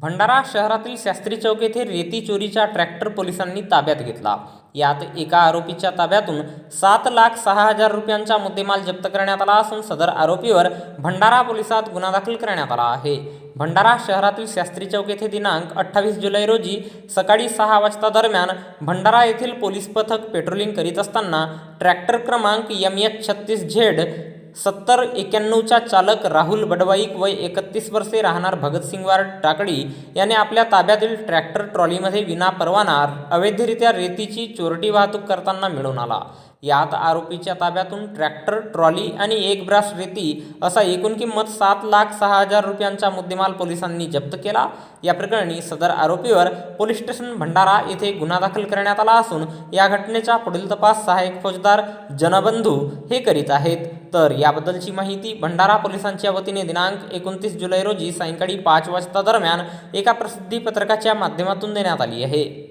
भंडारा शहरातील शास्त्री चौक येथे रेती चोरीचा ट्रॅक्टर पोलिसांनी ताब्यात घेतला. यात एका आरोपीच्या ताब्यातून सात लाख सहा हजार रुपयांचा मुद्देमाल जप्त करण्यात आला असून सदर आरोपीवर भंडारा पोलिसात गुन्हा दाखल करण्यात आला आहे. भंडारा शहरातील शास्त्री चौक येथे दिनांक अठ्ठावीस जुलै रोजी सकाळी सहा वाजता दरम्यान भंडारा येथील पोलीस पथक पेट्रोलिंग करीत असताना ट्रॅक्टर क्रमांक एम एच छत्तीस झेड सत्तर एक्क्याण्णवचा चालक राहुल बडवाईक वय एकतीस वर्षे राहणार भगतसिंगवार टाकळी याने आपल्या ताब्यातील ट्रॅक्टर ट्रॉलीमध्ये विना परवाना अवैधरित्या रेतीची चोरटी वाहतूक करताना मिळून आला. यात आरोपीच्या ताब्यातून ट्रॅक्टर ट्रॉली आणि एक ब्रास रेती असा एकूण किंमत सात लाख सहा हजार रुपयांचा मुद्देमाल पोलिसांनी जप्त केला. या प्रकरणी सदर आरोपीवर पोलीस स्टेशन भंडारा येथे गुन्हा दाखल करण्यात आला असून या घटनेचा पुढील तपास सहाय्यक फौजदार जनबंधू हे करीत आहेत. तर याबद्दलची माहिती भंडारा पोलिसांच्या वतीने दिनांक एकोणतीस जुलै रोजी सायंकाळी पाच वाजता दरम्यान एका प्रसिद्धी पत्रकाच्या माध्यमातून देण्यात आली आहे.